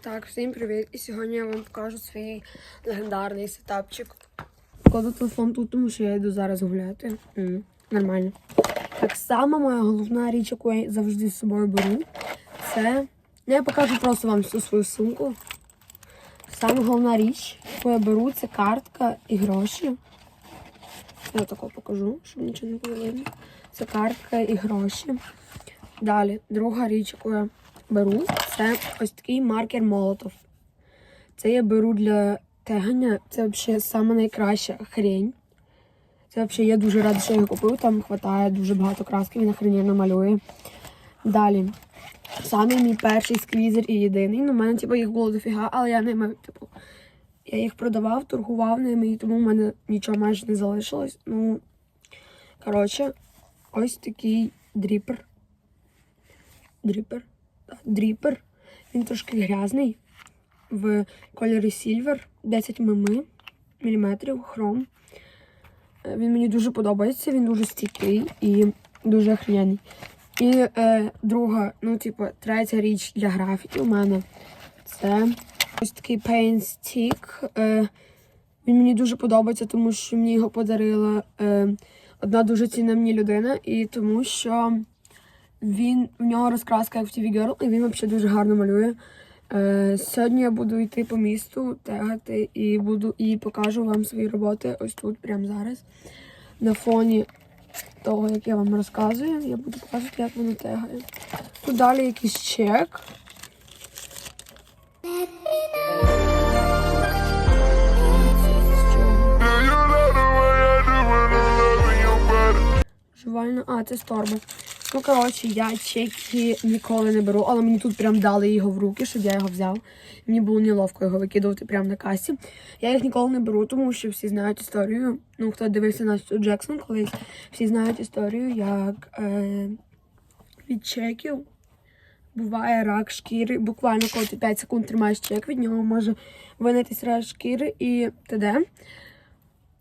Так, всім привіт! І сьогодні я вам покажу свій легендарний сетапчик. Кладу телефон тут, тому що я йду зараз гуляти. М, Нормально. Так само моя головна річ, яку я завжди з собою беру, це. Ну, я покажу просто вам всю свою сумку. Саме головна річ, яку я беру, це картка і гроші. Я тако покажу, щоб нічого не було видно. Це картка і гроші. Далі, друга річ, яку я беру, це ось такий маркер Молотов. Це я беру для тегання. Це взагалі саме найкраща хрень. Це взагалі я дуже рада, що я його купив. Там вистачає дуже багато краски, він охрененно малює. Далі. Самий мій перший сквізер і єдиний. Ну, в мене типу, їх було дофіга, але я ними, типу, я їх продавав, торгував ними, і тому в мене нічого майже не залишилось. Ну, коротше, ось такий дріпер. Дріпер. Дріпер. Він трошки грязний. В кольорі Сільвер, 10 мм, міліметрів, хром. Е, Він мені дуже подобається, він дуже стійкий і дуже охрененний. І е, друга, ну, типу, третя річ для графіки у мене це ось такий Paint Stick. Е, він мені дуже подобається, тому що мені його подарила е, одна дуже цінна мені людина, і тому що він в нього розкраска як в TV Girl, і він взагалі дуже гарно малює. Е, сьогодні я буду йти по місту, тегати і буду і покажу вам свої роботи ось тут, прямо зараз. На фоні того, як я вам розказую, я буду показувати, як воно тегає. Тут далі якийсь чек. Жувальна, а, це Starbucks. Ну, коротше, я чеки ніколи не беру, але мені тут прям дали його в руки, щоб я його взяв. Мені було неловко його викидувати прямо на касі. Я їх ніколи не беру, тому що всі знають історію. Ну, хто дивився Настю Джексон колись, всі знають історію, як е, від чеків буває рак шкіри. Буквально коли ти 5 секунд тримаєш чек, від нього може винитись рак шкіри і т.д.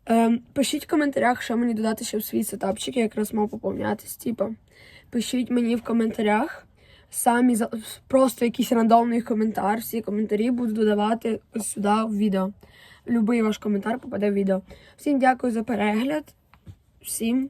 Ем, пишіть в коментарях, що мені додати ще в свій сетапчик, я якраз мав поповнятись. Типа, пишіть мені в коментарях. Самі просто якийсь рандомний коментар. Всі коментарі буду додавати ось сюди в відео. Любий ваш коментар попаде в відео. Всім дякую за перегляд. Всім